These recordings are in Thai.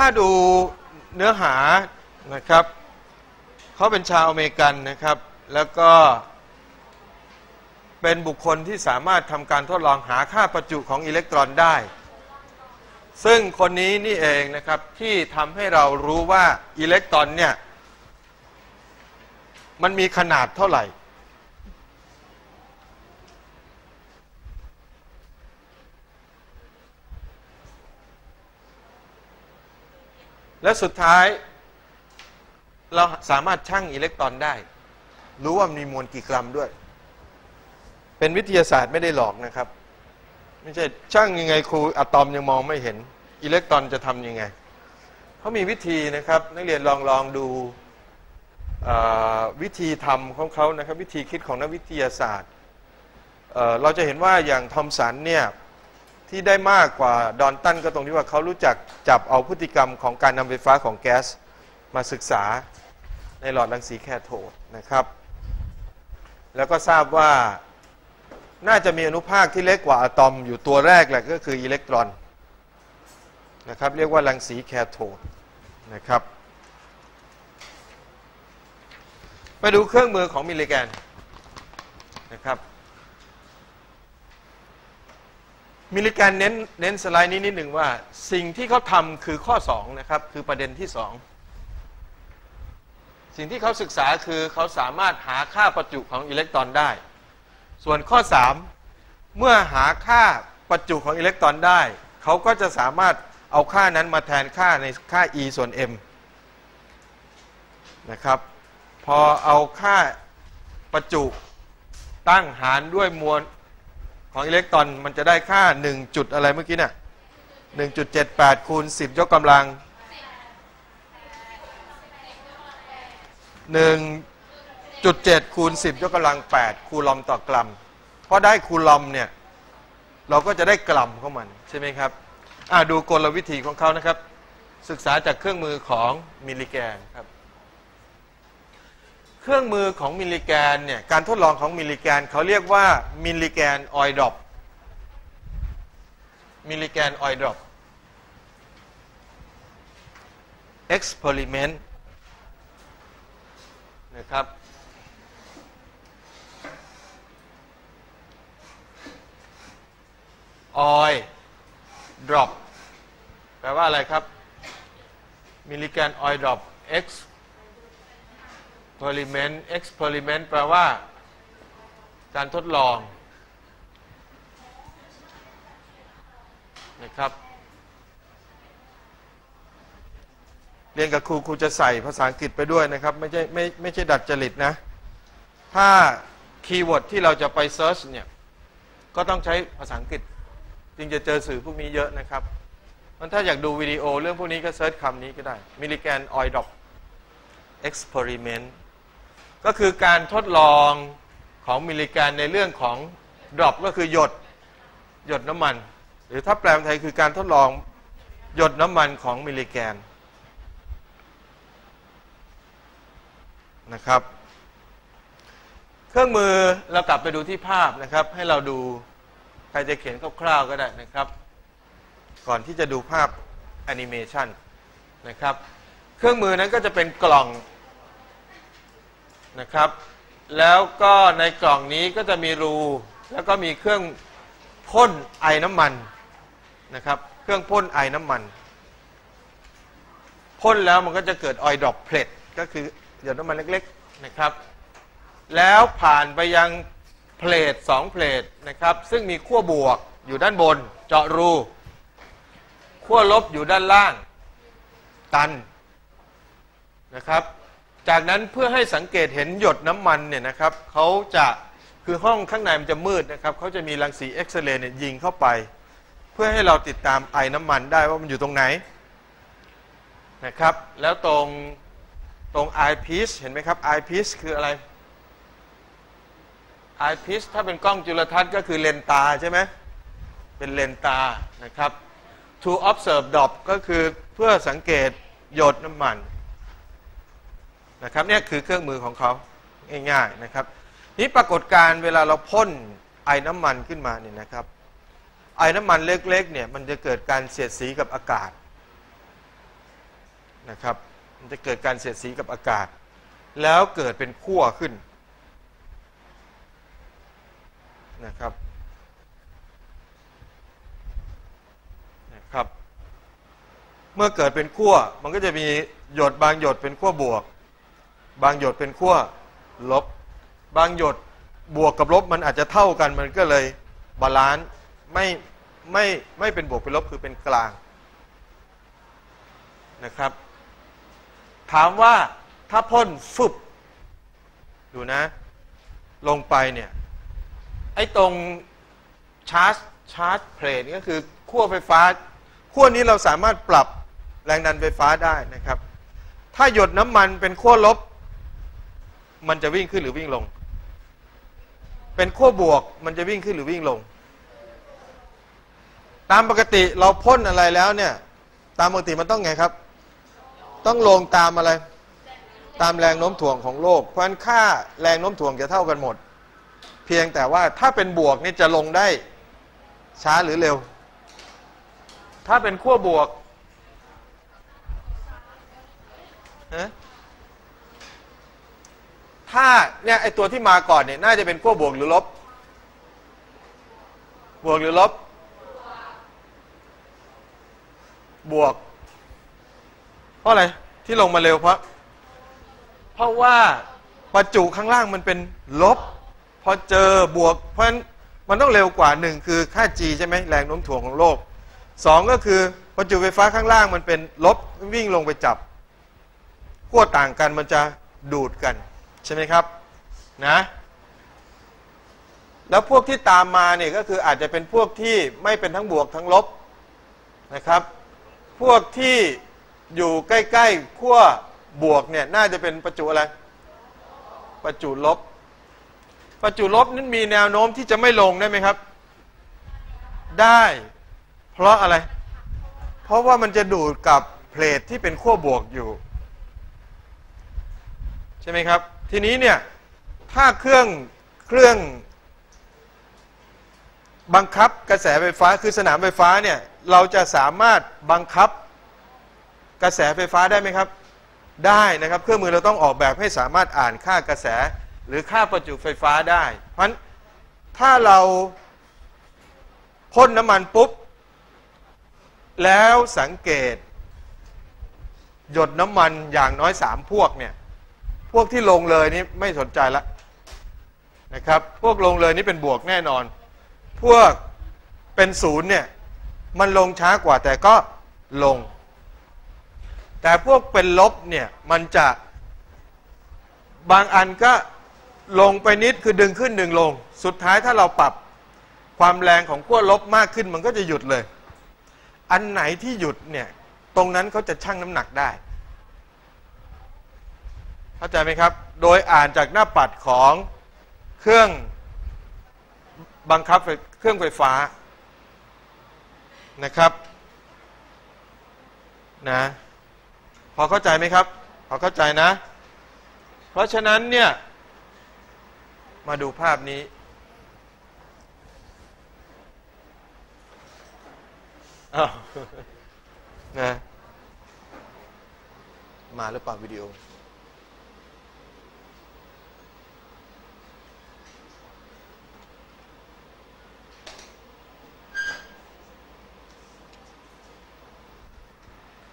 ถ้าดูเนื้อหานะครับเขาเป็นชาวอเมริกันนะครับ แล้วก็เป็นบุคคลที่สามารถทำการทดลองหาค่าประจุของอิเล็กตรอนได้ ซึ่งคนนี้นี่เองนะครับที่ทำให้เรารู้ว่าอิเล็กตรอนเนี่ยมันมีขนาดเท่าไหร่ และสุดท้าย เราสามารถชั่งอิเล็กตรอนได้ รู้ว่ามีมวลกี่กรัมด้วย เป็นวิทยาศาสตร์ไม่ได้หลอกนะครับ ไม่ใช่ช่างยังไงครูอะตอมยังมองไม่เห็น อิเล็กตรอนจะทำยังไงเขามีวิธีนะครับ นักเรียนลองลองดูวิธีทำของเขานะครับ วิธีคิดของนักวิทยาศาสตร์เเราจะเห็นว่าอย่างทอมสันเนี่ย ที่ได้มากกว่าดอนตันก็ตรงที่ว่าเขารู้จักจับเอาพฤติกรรมของการนำไฟฟ้าของแก๊สมาศึกษาในหลอดรังสีแคโทดนะครับ แล้วก็ทราบว่าน่าจะมีอนุภาคที่เล็กกว่าอะตอมอยู่ตัวแรกแหละก็คืออิเล็กตรอนนะครับเรียกว่ารังสีแคโทดนะครับไปดูเครื่องมือของมิลลิแกนนะครับ มิลิแกนเน้นเน้นสไลด์นี้นิดหนึ่งว่า สิ่งที่เขาทำคือข้อ 2 นะครับ คือประเด็นที่ 2 สิ่งที่เขาศึกษาคือเขาสามารถหาค่าประจุของอิเล็กตรอนได้ ส่วนข้อ 3 เมื่อหาค่าประจุของอิเล็กตรอนได้ เขาก็จะสามารถเอาค่านั้นมาแทนค่าในค่า e ส่วน m นะครับพอเอาค่าประจุตั้งหารด้วยมวล ของอิเล็กตรอนมันจะได้ค่า 1 จุดอะไรเมื่อกี้น่ะ1.78 คูณ 10 ยกกำลัง 1.7 คูณ 10 ยกกำลัง 8 คูลอมต่อกรัม เพราะได้คูลอมเนี่ย เราก็จะได้กรัมของมัน ใช่ไหมครับดูกลวิธีของเขานะครับ ศึกษาจากเครื่องมือของมิลลิแกนครับ เครื่องมือของมิลลิแกนเนี่ยการทดลองของมิลลิแกนเขาเรียกว่ามิลลิแกนออยดรอปมิลลิแกนออยดรอป experiment นะครับออยดรอปแปลว่าอะไรครับ มิลลิแกนออยดรอป x experiment experiment แปลว่า การทดลองนะครับ เรียนกับครูครูจะใส่ภาษาอังกฤษไปด้วยนะครับ ไม่ใช่ไม่ไม่ใช่ดัดจริตนะ ถ้าคีย์เวิร์ดที่เราจะไปเซิร์ชเนี่ย ก็ต้องใช้ภาษาอังกฤษ จึงจะเจอสื่อพวกนี้เยอะนะครับมันถ้าอยากดูวิดีโอเรื่องพวกนี้ก็เซิร์ชคำนี้ก็ได้มิลลิแกนออยดอป experiment ก็คือการทดลองของมิลลิแกนในเรื่องของดรอปก็คือหยดหยดน้ำมัน หรือถ้าแปลไทยคือการทดลองหยดน้ำมันของมิลลิแกนนะครับ เครื่องมือเรากลับไปดูที่ภาพนะครับ ให้เราดูใครจะเขียนคร่าวๆก็ได้นะครับ ก่อนที่จะดูภาพแอนิเมชันนะครับ เครื่องมือนั้นก็จะเป็นกล่อง นะครับ แล้วก็ในกล่องนี้ก็จะมีรู แล้วก็มีเครื่องพ่นไอน้ำมันนะครับ เครื่องพ่นไอน้ำมันพ่นแล้วมันก็จะเกิดออยดรอปเพลทก็คือหยดน้ำมันเล็กๆนะครับ แล้วผ่านไปยังเพลทสองเพลทนะครับ ซึ่งมีขั้วบวกอยู่ด้านบน เจาะรูขั้วลบอยู่ด้านล่าง ตันนะครับ จากนั้นเพื่อให้สังเกตเห็นหยดน้ำมันเนี่ยนะครับเขาจะคือห้องข้างในมันจะมืดนะครับเขาจะมีรังสีเอ็กซเรย์เนี่ยยิงเข้าไป เพื่อให้เราติดตามไอน้ำมันได้ว่ามันอยู่ตรงไหนนะครับ แล้วตรงตรงไอพีสเห็นไหมครับไอพีสคืออะไรไอพีสถ้าเป็นกล้องจุลทรรศน์ก็คือเลนตาใช่ไหมเป็นเลนตานะครับ to observe drop ก็คือเพื่อสังเกตหยดน้ำมัน นะครับเนี่ยคือเครื่องมือของเขาง่ายๆนะครับนี่ปรากฏการเวลาเราพ่นไอ้น้ำมันขึ้นมาเนี่ยนะครับ ไอ้น้ำมันเล็กๆเนี่ยมันจะเกิดการเสียดสีกับอากาศนะครับมันจะเกิดการเสียดสีกับอากาศ แล้วเกิดเป็นขั้วขึ้นนะครับนะครับ เมื่อเกิดเป็นขั้วมันก็จะมีหยดบางหยดเป็นขั้วบวก บางหยดเป็นขั้วลบ บางหยดบวกกับลบมันอาจจะเท่ากันมันก็เลยบาลานซ์ไม่ไม่ไม่เป็นบวกเป็นลบคือเป็นกลางนะครับ ถามว่าถ้าพ่นฟึบดูนะ ลงไปเนี่ย ไอ้ตรงชาร์จชาร์จเพลทก็คือขั้วไฟฟ้าขั้วนี้เราสามารถปรับแรงดันไฟฟ้าได้นะครับ ถ้าหยดน้ำมันเป็นขั้วลบ มันจะวิ่งขึ้นหรือวิ่งลง เป็นขั้วบวกมันจะวิ่งขึ้นหรือวิ่งลง ตามปกติเราพ่นอะไรแล้วเนี่ย ตามปกติมันต้องไงครับ ต้องลงตามอะไร ตามแรงโน้มถ่วงของโลก เพราะฉะนั้นค่าแรงโน้มถ่วงจะเท่ากันหมด เพียงแต่ว่าถ้าเป็นบวกนี่จะลงได้ช้าหรือเร็ว ถ้าเป็นขั้วบวกฮะ ถ้าเนี่ยไอตัวที่มาก่อนเนี่ยน่าจะเป็นขั้วบวกหรือลบ บวกหรือลบ บวก เพราะอะไรที่ลงมาเร็วเพราะ เพราะว่าประจุข้างล่างมันเป็นลบ พอเจอบวก เพราะฉะนั้นมันต้องเร็วกว่าหนึ่งคือค่า g ใช่ไหมแรงโน้มถ่วงของโลกสองก็คือประจุไฟฟ้าข้างล่างมันเป็นลบวิ่งลงไปจับขั้วต่างกันมันจะดูดกัน ใช่ไหมครับนะแล้วพวกที่ตามมาเนี่ยก็คืออาจจะเป็นพวกที่ไม่เป็นทั้งบวกทั้งลบนะครับ พวกที่อยู่ใกล้ๆขั้วบวกเนี่ยน่าจะเป็นประจุอะไร ประจุลบ ประจุลบนั้นมีแนวโน้มที่จะไม่ลงได้ไหมครับ ได้ เพราะอะไร เพราะว่ามันจะดูดกับเพลทที่เป็นขั้วบวกอยู่ ใช่ไหมครับ ทีนี้เนี่ยถ้าเครื่องเครื่องบังคับกระแสไฟฟ้าคือสนามไฟฟ้าเนี่ยเราจะสามารถบังคับกระแสไฟฟ้าได้ไหมครับ ได้นะครับเครื่องมือเราต้องออกแบบให้สามารถอ่านค่ากระแสหรือค่าประจุไฟฟ้าได้ เพราะฉะนั้นถ้าเราพ่นน้ำมันปุ๊บ แล้วสังเกต หยดน้ำมันอย่างน้อยสามพวกเนี่ย พวกที่ลงเลยนี่ไม่สนใจละนะครับ พวกลงเลยนี่เป็นบวกแน่นอน พวกเป็นศูนย์เนี่ยมันลงช้ากว่าแต่ก็ลง แต่พวกเป็นลบเนี่ยมันจะบางอันก็ลงไปนิดคือดึงขึ้นดึงลง สุดท้ายถ้าเราปรับความแรงของขั้วลบมากขึ้นมันก็จะหยุดเลย อันไหนที่หยุดเนี่ยตรงนั้นเขาจะชั่งน้ำหนักได้ เข้าใจไหมครับ โดยอ่านจากหน้าปัดของเครื่องบังคับเครื่องไฟฟ้านะครับนะพอเข้าใจไหมครับ พอเข้าใจนะ เพราะฉะนั้นเนี่ยมาดูภาพนี้อ้าวนะมาหรือเปล่าวิดีโอ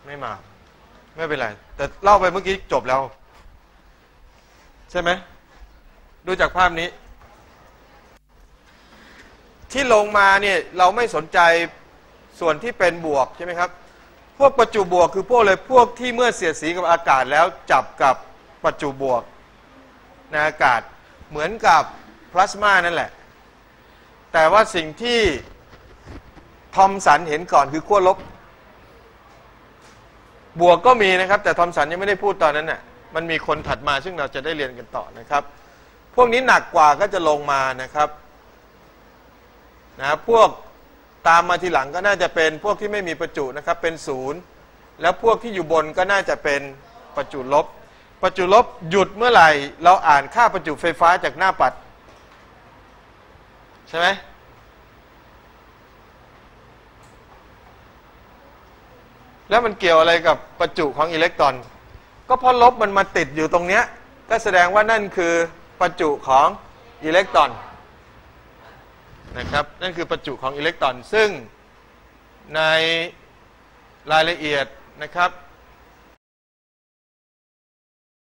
ไม่มา ไม่เป็นไร แต่เล่าไปเมื่อกี้จบแล้ว ใช่ไหม ดูจากภาพนี้ ที่ลงมาเนี่ยเราไม่สนใจส่วนที่เป็นบวกใช่ไหมครับ พวกประจุบวกคือพวกเลยพวกที่เมื่อเสียดสีกับอากาศแล้วจับกับประจุบวกในอากาศเหมือนกับพลาสมานั่นแหละ แต่ว่าสิ่งที่ทอมสันเห็นก่อนคือขั้วลบ บวกก็มีนะครับ แต่ทอมสันยังไม่ได้พูดตอนนั้นน่ะมันมีคนถัดมาซึ่งเราจะได้เรียนกันต่อนะครับ พวกนี้หนักกว่าก็จะลงมานะครับนะพวกตามมาทีหลังก็น่าจะเป็นพวกที่ไม่มีประจุนะครับเป็นศูนย์แล้วพวกที่อยู่บนก็น่าจะเป็นประจุลบ ประจุลบหยุดเมื่อไหร่ เราอ่านค่าประจุไฟฟ้าจากหน้าปัด ใช่ไหม แล้วมันเกี่ยวอะไรกับประจุของอิเล็กตรอน ก็เพราะลบมันมาติดอยู่ตรงเนี้ยก็แสดงว่านั่นคือประจุของอิเล็กตรอนนะครับนั่นคือประจุของอิเล็กตรอน ซึ่งในรายละเอียดนะครับ